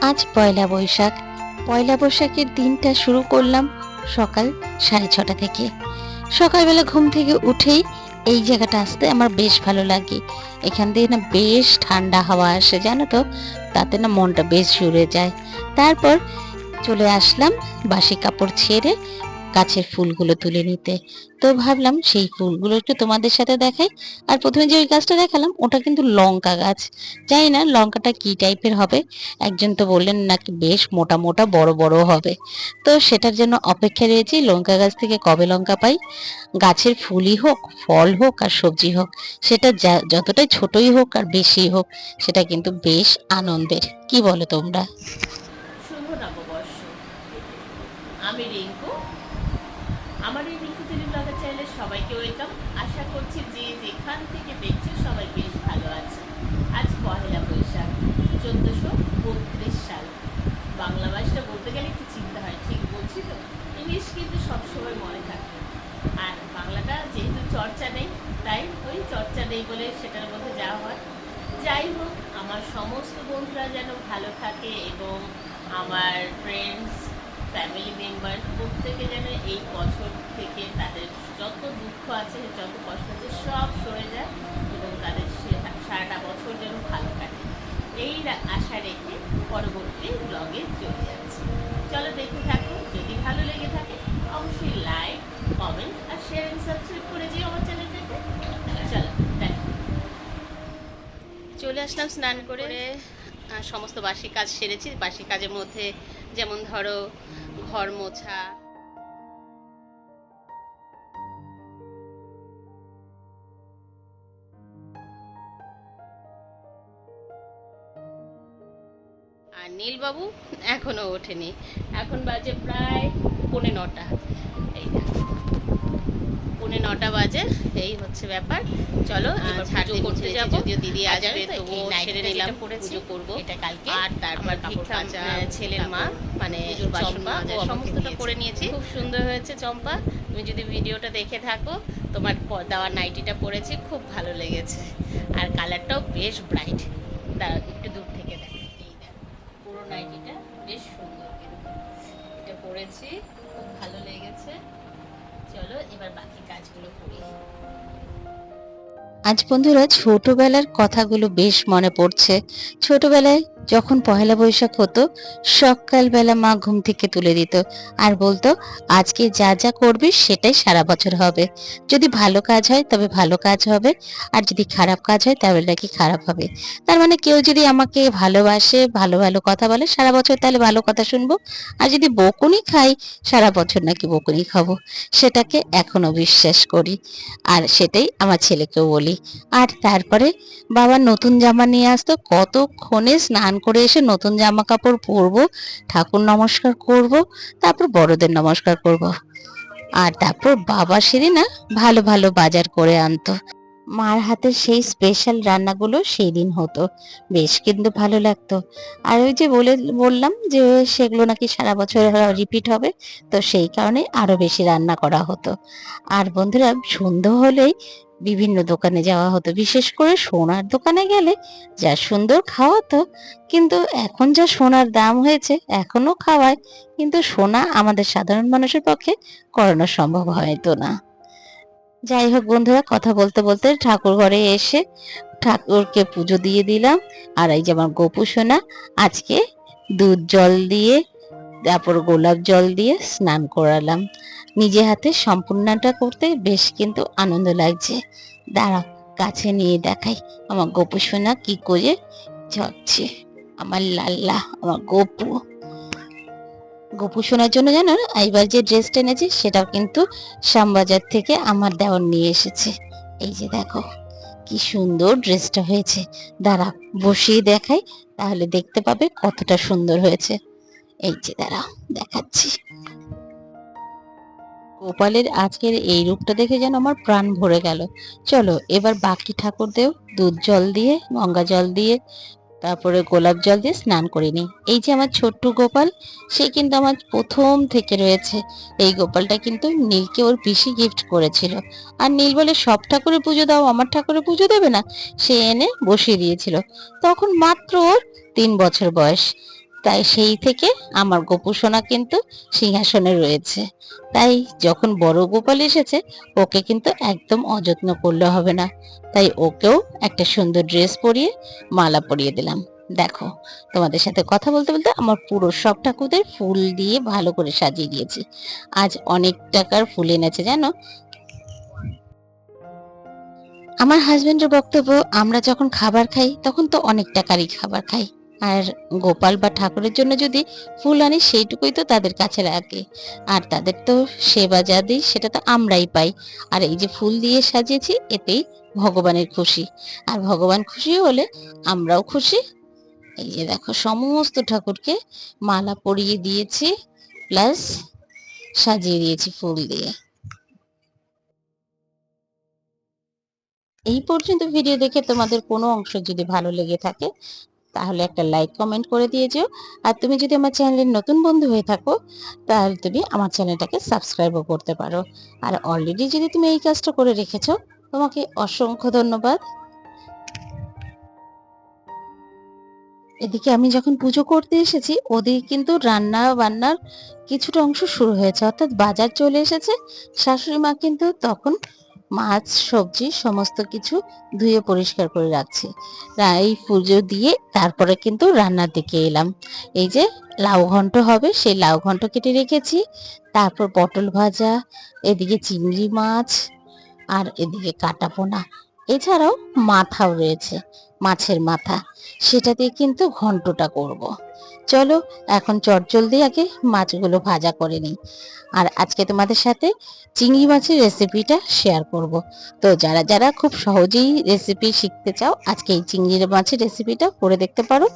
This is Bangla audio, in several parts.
আজ পয়লা বৈশাখ। পয়লা বৈশাখের দিনটা শুরু করলাম সকাল সাড়ে ছটা থেকে। সকালবেলা ঘুম থেকে উঠেই এই জায়গাটা আসতে আমার বেশ ভালো লাগে। এখান দিয়ে না বেশ ঠান্ডা হাওয়া আসে, জানো তো? তাতে না মনটা বেশ জুড়ে যায়। তারপর চলে আসলাম বাসি কাপড় ছেড়ে গাছের ফুলগুলো তুলে নিতে। তো ভাবলাম সেই ফুলগুলো একটু তোমাদের সাথে দেখাই। আর প্রথমে যে ওই গাছটা দেখালাম, ওটা কিন্তু লঙ্কা গাছ। জানি না লঙ্কাটা কি টাইপের হবে। একজন তো বললেন নাকি বেশ মোটা মোটা, বড় বড় হবে। তো সেটার জন্য অপেক্ষা রয়েছি, লঙ্কা গাছ থেকে কবে লঙ্কা পাই? গাছের ফুলই হোক, ফল হোক আর সবজি হোক, সেটা যতটাই ছোটই হোক আর বেশি হোক, সেটা কিন্তু বেশ আনন্দের। কি বলো তোমরা? আমি রিঙ্কু আমার এই টেলি ব্লগের চ্যানেলে সবাইকে ওয়েলকাম আশা করছি যে যেখান থেকে দেখছ সবাই বেশ ভালো আছে। আজ পহেলা বৈশাখ, চোদ্দোশো বত্রিশ সাল। বাংলা ভাষাটা বলতে গেলে একটু চিন্তা হয়, ঠিক বলছি তো? ইংলিশ কিন্তু সবসময় মনে থাকে। আর বাংলাটা যেহেতু চর্চা নেই, তাই ওই চর্চা নেই বলে সেটার মধ্যে যাওয়া হয়। যাই হোক, আমার সমস্ত বন্ধুরা যেন ভালো থাকে এবং আমার ফ্রেন্ডস ফ্যামিলি মেম্বার প্রত্যেকে যেন এই বছর থেকে তাদের যত দুঃখ আছে যত কষ্ট আছে সব সরে যায় এবং তাদের সে- সারাটা বছর যেন ভালো কাটে। এই আশা রেখে পরবর্তী ব্লগে চলে যাচ্ছি। চলো দেখতে থাকো যদি ভালো লেগে থাকে অবশ্যই লাইক কমেন্ট আর শেয়ার এন্ড সাবস্ক্রাইব করে দিও আমার চ্যানেলটাকে চলো দেখো। চলে আসলাম স্নান করে সমস্ত বাসি কাজ সেরেছি, বাসি কাজের মধ্যে যেমন ধরো ঘর মোছা। আর নীলবাবু এখনও ওঠেনি। এখন বাজে প্রায় পৌনে নটা। এই পৌনে নটা বাজে এই হচ্ছে ব্যাপার। চলো এবার পুজো করতে যাব। যদিও দিদি আসবে তো সেরে নিলাম পুজো করব। এটা কালকে। আর তারপর ছেলের মা মানে চম্পা সমস্তটা করে নিয়েছি। খুব সুন্দর হয়েছে চম্পা। তুমি যদি ভিডিওটা দেখে থাকো তোমার প- দেওয়া নাইটিটা পরেছি খুব ভালো লেগেছে। আর কালারটাও বেশ ব্রাইট দাঁড়াও একটু দূর থেকে দেখ। এই দেখ পুরো নাইটিটা বেশ সুন্দর এটা পরেছি খুব ভালো লেগেছে। চলো এবার বাকি কাজগুলো করি। আজ বন্ধুরা ছোটবেলার কথাগুলো বেশ মনে পড়ছে। ছোটবেলায় যখন পহেলা বৈশাখ হতো, সকালবেলা মা ঘুম থেকে তুলে দিত আর বলতো, আজকে যা যা করবি সেটাই সারা বছর হবে। যদি ভালো কাজ হয় তবে ভালো কাজ হবে, আর যদি খারাপ কাজ হয় তাহলে নাকি খারাপ হবে। তার মানে কেউ যদি আমাকে ভালোবাসে, ভালো ভালো কথা বলে, সারা বছর তাহলে ভালো কথা শুনব। আর যদি বকুনি খাই, সারা বছর নাকি বকুনি খাব। সেটাকে এখনও বিশ্বাস করি। আর সেটাই আমার ছেলেকেও বলি। আর তারপরে বাবা নতুন জামা নিয়ে আসতো, কতক্ষণে স্নান করে এসে নতুন জামা কাপড় পরবো, ঠাকুর নমস্কার করব, তারপর বড়দের নমস্কার করব। আর তারপর বাবা সেদিন না ভালো ভালো বাজার করে আনতো। মার হাতের সেই স্পেশাল রান্নাগুলো সেই দিন হতো। বেশ কিন্তু ভালো লাগতো। আর ওই যে বলে, বললাম যে সেগুলো নাকি সারা বছর রিপিট হবে, তো সেই কারণে আরও বেশি রান্না করা হতো। আর বন্ধুরা, সন্ধ্যা হলেই বিভিন্ন দোকানে যাওয়া হতো। বিশেষ করে সোনার দোকানে গেলে যা সুন্দর খাওয়াতো কিন্তু এখন যা সোনার দাম হয়েছে, এখনও খাওয়ায়। কিন্তু সোনা আমাদের সাধারণ মানুষের পক্ষে করানো সম্ভব হয়তো না। যাই হোক বন্ধুরা, কথা বলতে বলতে ঠাকুর ঘরে এসে ঠাকুরকে পুজো দিয়ে দিলাম। আর এই যে আমার গোপু সোনা, আজকে দুধ জল দিয়ে, তারপর গোলাপ জল দিয়ে স্নান করালাম। নিজে হাতে সম্পূর্ণটা করতে বেশ কিন্তু আনন্দ লাগছে। দাঁড়াও, কাছে নিয়ে দেখাই আমার গোপু সোনা কি করে যাচ্ছে আমার লাল্লা, আমার গোপু। গোপু সোনার জন্য জানো, এইবার যে ড্রেসটা এনেছি সেটাও কিন্তু শ্যামবাজার থেকে আমার দেওয়ার নিয়ে এসেছে। এই যে দেখো, কি সুন্দর ড্রেসটা হয়েছে। দাঁড়া বসিয়ে দেখাই, তাহলে দেখতে পাবে কতটা সুন্দর হয়েছে। এই যে দাঁড়া দেখাচ্ছি। গোপালের আজকের এই রূপটা দেখে যেন আমার প্রাণ ভরে গেল। চলো, এবার বাকি ঠাকুরদেরও দুধ জল দিয়ে, গঙ্গা জল দিয়ে, তারপরে গোলাপ জল দিয়ে স্নান করে নিই। এই যে আমার ছোট্ট গোপাল, সে কিন্তু আমার প্রথম থেকে রয়েছে। এই গোপালটা কিন্তু নীলকে ওর পিসি গিফট করেছিল। আর নীল বলে, সব ঠাকুরের পুজো দাও, আমার ঠাকুরের পুজো দেবে না? সে এনে বসিয়ে দিয়েছিল। তখন মাত্র ওর তিন বছর বয়স। তাই সেই থেকে আমার গোপুসোনা কিন্তু সিংহাসনে রয়েছে। তাই যখন বড় গোপাল এসেছে, ওকে কিন্তু একদম অযত্ন করলে হবে না। তাই ওকেও একটা সুন্দর ড্রেস পরিয়ে মালা পরিয়ে দিলাম। দেখো, তোমাদের সাথে কথা বলতে বলতে আমার পুরো সব ঠাকুরদের ফুল দিয়ে ভালো করে সাজিয়ে দিয়েছি। আজ অনেক টাকার ফুল এনেছে, জানো? আমার হাজবেন্ডের বক্তব্য, আমরা যখন খাবার খাই, তখন তো অনেক টাকারই খাবার খাই। আর গোপাল বা ঠাকুরের জন্য যদি ফুল আনি, সেইটুকুই তো তাদের কাছে লাগে আর তাদের তো সেবা যা দিই, সেটা তো আমরাই পাই। আর এই যে ফুল দিয়ে সাজিয়েছি, এতেই ভগবানের খুশি। আর ভগবান খুশি হলে আমরাও খুশি। এই যে দেখো, সমস্ত ঠাকুরকে মালা পরিয়ে দিয়েছি, প্লাস সাজিয়ে দিয়েছি ফুল দিয়ে। এই পর্যন্ত ভিডিও দেখে তোমাদের কোনো অংশ যদি ভালো লেগে থাকে তাহলে একটা লাইক কমেন্ট করে দিয়ে যেও। আর তুমি যদি আমার চ্যানেলের নতুন বন্ধু হয়ে থাকো, তাহলে তুমি আমার চ্যানেলটাকে সাবস্ক্রাইবও করতে পারো। আর অলরেডি যদি তুমি এই কাজটা করে রেখেছো, তোমাকে অসংখ্য ধন্যবাদ। এদিকে আমি যখন পুজো করতে এসেছি, ওদিকে কিন্তু রান্না বান্নার কিছুটা অংশ শুরু হয়েছে। অর্থাৎ বাজার চলে এসেছে। শাশুড়ি মা কিন্তু তখন মাছ, সবজি, সমস্ত কিছু ধুয়ে পরিষ্কার করে রাখছি। এই পুজো দিয়ে তারপরে কিন্তু রান্নার দিকে এলাম। এই যে লাউ ঘন্ট হবে, সেই লাউ ঘন্ট কেটে রেখেছি। তারপর পটল ভাজা, এদিকে চিংড়ি মাছ আর এদিকে কাটা পোনা। এছাড়াও মাথাও রয়েছে, মাছের মাথা। সেটা দিয়ে কিন্তু ঘন্টটা করব। চলো, এখন চটজলদি আগে মাছগুলো ভাজা করে নিই। আর আজকে তোমাদের সাথে চিংড়ি মাছের রেসিপিটা শেয়ার করব। তো যারা যারা খুব সহজেই রেসিপি শিখতে চাও, আজকে এই চিংড়ি মাছের রেসিপিটা করে দেখতে পারো।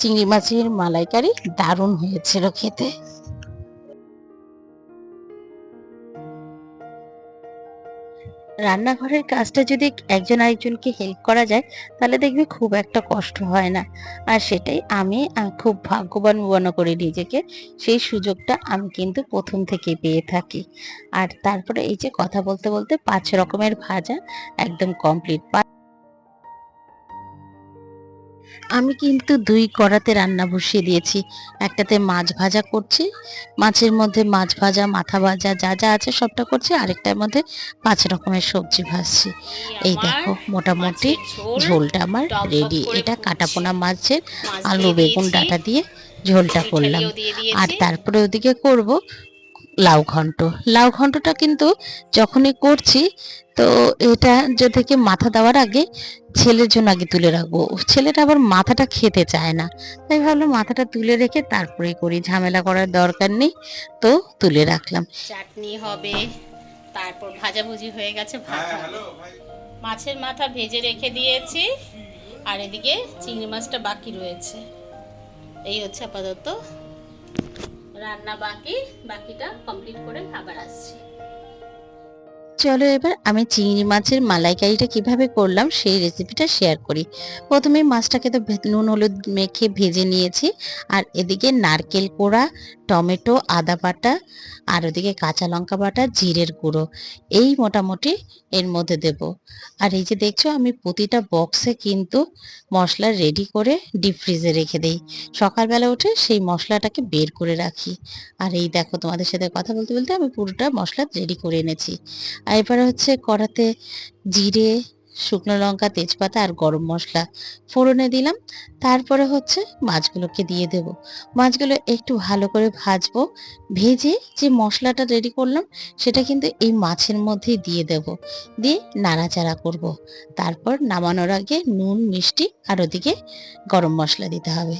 চিংড়ি মাছের মালাইকারি দারুণ হয়েছিল খেতে। রান্নাঘরের কাজটা যদি একজন আরেকজনকে হেল্প করা যায়, তাহলে দেখবি খুব একটা কষ্ট হয় না। আর সেটাই আমি খুব ভাগ্যবান মনে করি নিজেকে, সেই সুযোগটা আমি কিন্তু প্রথম থেকে পেয়ে থাকি। আর তারপরে এই যে কথা বলতে বলতে পাঁচ রকমের ভাজা, একদম কমপ্লিট আমি কিন্তু দুই কড়াতে রান্না বসিয়ে দিয়েছি। একটাতে মাছ ভাজা করছি। মাছের মধ্যে মাছ ভাজা, মাথা ভাজা যা যা আছে সবটা করছি। আরেকটার মধ্যে পাঁচ রকমের সবজি ভাজছি। এই দেখো, মোটামুটি ঝোলটা আমার রেডি। এটা কাটাপোনা মাছের আলু, বেগুন, ডাটা দিয়ে ঝোলটা করলাম। আর তারপরে ওদিকে করব লাউ ঘন্ট। লাউ ঘন্টটা কিন্তু যখনই করছি তো এটা যে থেকে মাথা দেওয়ার আগে ছেলের জন্য আগে তুলে রাখব। ছেলেটা আবার মাথাটা খেতে চায় না। তাই ভাবলাম মাথাটা তুলে রেখে তারপরে করি ঝামেলা করার দরকার নেই। তো তুলে রাখলাম। চাটনি হবে তারপর ভাজাভুজি হয়ে গেছে ভাত মাছের মাথা ভেজে রেখে দিয়েছি আর এদিকে চিংড়ি মাছটা বাকি রয়েছে। এই হচ্ছে আপাতত। রান্না বাকি, বাকিটা কমপ্লিট করে আবার আসছি। চলো এবার আমি চিংড়ি মাছের মালাইকারিটা কীভাবে করলাম সেই রেসিপিটা শেয়ার করি। প্রথমে মাছটাকে তো নুন, হলুদ মেখে ভেজে নিয়েছি। আর এদিকে নারকেল কোড়া টমেটো, আদা বাটা আর ওদিকে কাঁচা লঙ্কা বাটা, জিরের গুঁড়ো। এই মোটামুটি এর মধ্যে দেব। আর এই যে দেখছ, আমি প্রতিটা বক্সে কিন্তু মশলা রেডি করে ডিপ ফ্রিজে রেখে দেই। সকালবেলা উঠে সেই মশলাটাকে বের করে রাখি। আর এই দেখো, তোমাদের সাথে কথা বলতে বলতে আমি পুরোটা মশলা রেডি করে এনেছি। আর এবারে হচ্ছে কড়াতে জিরে শুকনো লঙ্কা, তেজপাতা আর গরম মশলা ফোড়নে দিলাম। তারপরে হচ্ছে মাছগুলোকে দিয়ে দেব। মাছগুলো একটু ভালো করে ভাজবো, ভেজে যে মশলাটা রেডি করলাম সেটা কিন্তু এই মাছের মধ্যেই দিয়ে দেব। দিয়ে নাড়াচাড়া করব। তারপর নামানোর আগে নুন, মিষ্টি আর ওদিকে গরম মশলা দিতে হবে।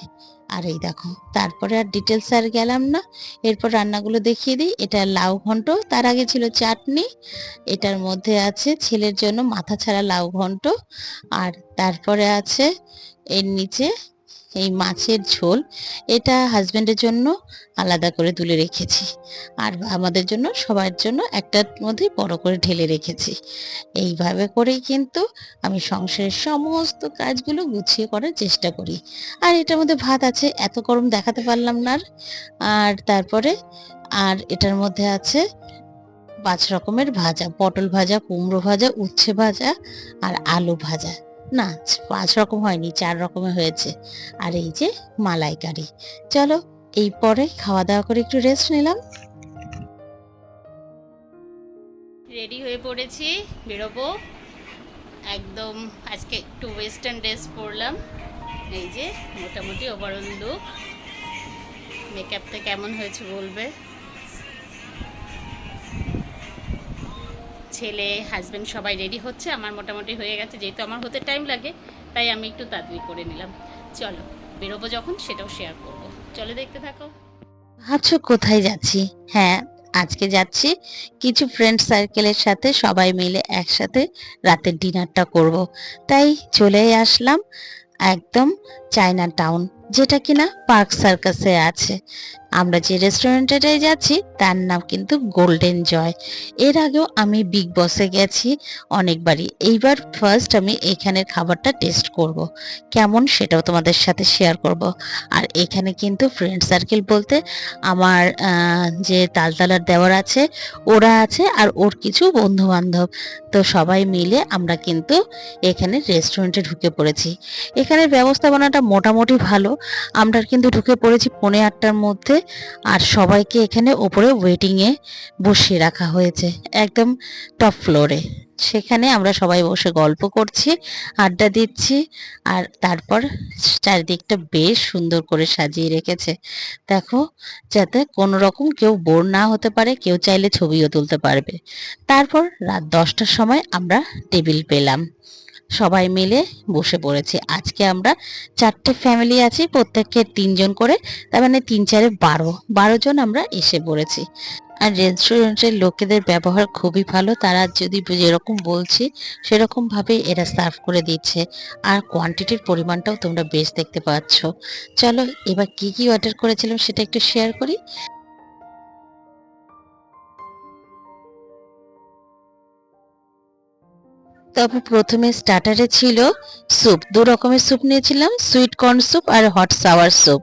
আর এই দেখো, তারপরে আর ডিটেলস আর গেলাম না। এরপর রান্নাগুলো দেখিয়ে দিই। এটা লাউ ঘন্ট, তার আগে ছিল চাটনি। এটার মধ্যে আছে ছেলের জন্য মাথা ছাড়া লাউ ঘন্ট। আর তারপরে আছে এর নিচে এই মাছের ঝোল, এটা হাজব্যান্ডের জন্য আলাদা করে তুলে রেখেছি। আর আমাদের জন্য, সবার জন্য একটার মধ্যে বড় করে ঢেলে রেখেছি। এইভাবে করেই কিন্তু আমি সংসারের সমস্ত কাজগুলো গুছিয়ে করার চেষ্টা করি। আর এটার মধ্যে ভাত আছে, এত গরম দেখাতে পারলাম না আর। আর তারপরে, আর এটার মধ্যে আছে পাঁচ রকমের ভাজা, পটল ভাজা, কুমড়ো ভাজা, উচ্ছে ভাজা আর আলু ভাজা। না, পাঁচ রকম হয়নি, চার রকমের হয়েছে। আর এই যে মালাইকারি। চলো, এই পরে খাওয়া দাওয়া করে একটু রেস্ট নিলাম। রেডি হয়ে পড়েছি, বেরোবো। একদম আজকে একটু ওয়েস্টার্ন ড্রেস পরলাম। এই যে, মোটামুটি ওভারঅল লুক মেকআপটা কেমন হয়েছে বলবে? ছেলে হাজবেন্ড সবাই রেডি হচ্ছে। আমার মোটামুটি হয়ে গেছে, যেহেতু আমার হতে টাইম লাগে, তাই আমি একটু তাড়াতাড়ি করে নিলাম। চলো, বেরোবো যখন, সেটাও শেয়ার করব। চলো দেখতে থাকো। ভাবছ কোথায় যাচ্ছি? হ্যাঁ আজকে যাচ্ছি কিছু ফ্রেন্ড সার্কেলের সাথে, সবাই মিলে একসাথে রাতের ডিনারটা করব। তাই চলে আসলাম একদম চায়না টাউন যেটা কিনা পার্ক সার্কাসে আছে। আমরা যে রেস্টুরেন্টটায় যাচ্ছি, তার নাম কিন্তু গোল্ডেন জয় এর আগেও আমি বিগ বসে গেছি অনেকবারই। এইবার ফার্স্ট আমি এখানের খাবারটা টেস্ট করব। কেমন সেটাও তোমাদের সাথে শেয়ার করব। আর এখানে কিন্তু ফ্রেন্ড সার্কেল বলতে আমার যে তালতালার দেওয়ার আছে, ওরা আছে আর ওর কিছু বন্ধু বান্ধব তো সবাই মিলে আমরা কিন্তু এখানে রেস্টুরেন্টে ঢুকে পড়েছি। এখানে ব্যবস্থাপনাটা মোটামুটি ভালো। আমরা কিন্তু ঢুকে পড়েছি পৌনে আটটার মধ্যে। আর সবাইকে এখানে ওপরে ওয়েটিংয়ে বসিয়ে রাখা হয়েছে, একদম টপ ফ্লোরে সেখানে আমরা সবাই বসে গল্প করছি, আড্ডা দিচ্ছি আর তারপর চারিদিকটা বেশ সুন্দর করে সাজিয়ে রেখেছে। দেখো, যাতে কোনো রকম কেউ বোর না হতে পারে, কেউ চাইলে ছবিও তুলতে পারবে। তারপর রাত দশটার সময় আমরা টেবিল পেলাম। সবাই মিলে বসে পড়েছি। আজকে আমরা চারটে ফ্যামিলি আছি, প্রত্যেককে তিনজন করে, তার মানে তিন চারে বারো। বারো জন আমরা এসে পড়েছি। আর রেস্টুরেন্টের লোকেদের ব্যবহার খুবই ভালো। তারা যদি যেরকম বলছি, সেরকম ভাবে এরা সার্ভ করে দিচ্ছে। আর কোয়ান্টিটির পরিমাণটাও তোমরা বেশ দেখতে পাচ্ছ। চলো এবার কি কি অর্ডার করেছিলাম সেটা একটু শেয়ার করি। তবে প্রথমে স্টার্টারে ছিল স্যুপ দু রকমের স্যুপ নিয়েছিলাম সুইট কর্ন স্যুপ আর হট সাওয়ার স্যুপ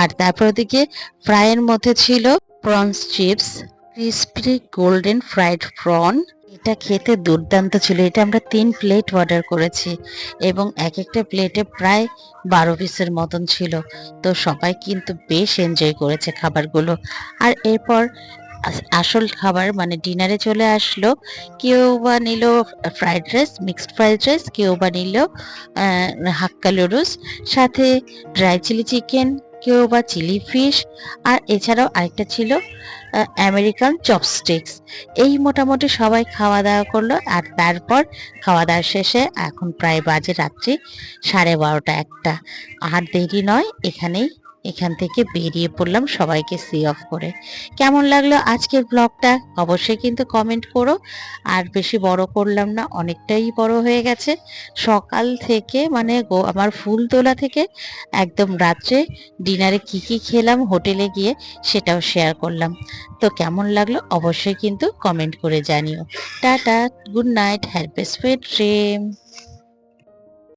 আর তারপর ওদিকে ফ্রাইয়ের মধ্যে ছিল prawns chips crispy golden fried prawn এটা খেতে দুর্দান্ত ছিল। এটা আমরা তিন প্লেট অর্ডার করেছি এবং এক একটা প্লেটে প্রায় বারো পিসের মতন ছিল। তো সবাই কিন্তু বেশ এনজয় করেছে খাবারগুলো। আর এরপর আসল খাবার মানে ডিনারে চলে আসলো, কেউ বা নিল fried rice mixed fried rice কেউ বা নিল হাক্কা লুডুস সাথে ড্রাই চিলি চিকেন কেউ বা চিলি ফিশ আর এছাড়াও আরেকটা ছিল আমেরিকান চপস্টিক্স এই মোটামুটি সবাই খাওয়া দাওয়া করল, আর তারপর খাওয়া দাওয়া শেষে এখন প্রায় বাজে রাত্রি, সাড়ে বারোটা একটা। আর দেরি নয়, এখানেই এখান থেকে বেরিয়ে পড়লাম সবাইকে সি অফ করে। কেমন লাগল আজকের ব্লগটা অবশ্যই কিন্তু কমেন্ট করো। আর বেশি বড় করলাম না, অনেকটাই বড় হয়ে গেছে। সকাল থেকে মানে আমার ফুল তোলা থেকে একদম রাত্রে ডিনারে কি কি খেলাম, হোটেলে গিয়ে সেটাও শেয়ার করলাম। তো কেমন লাগল অবশ্যই কিন্তু কমেন্ট করে জানিও। Tata good night have a sweet dream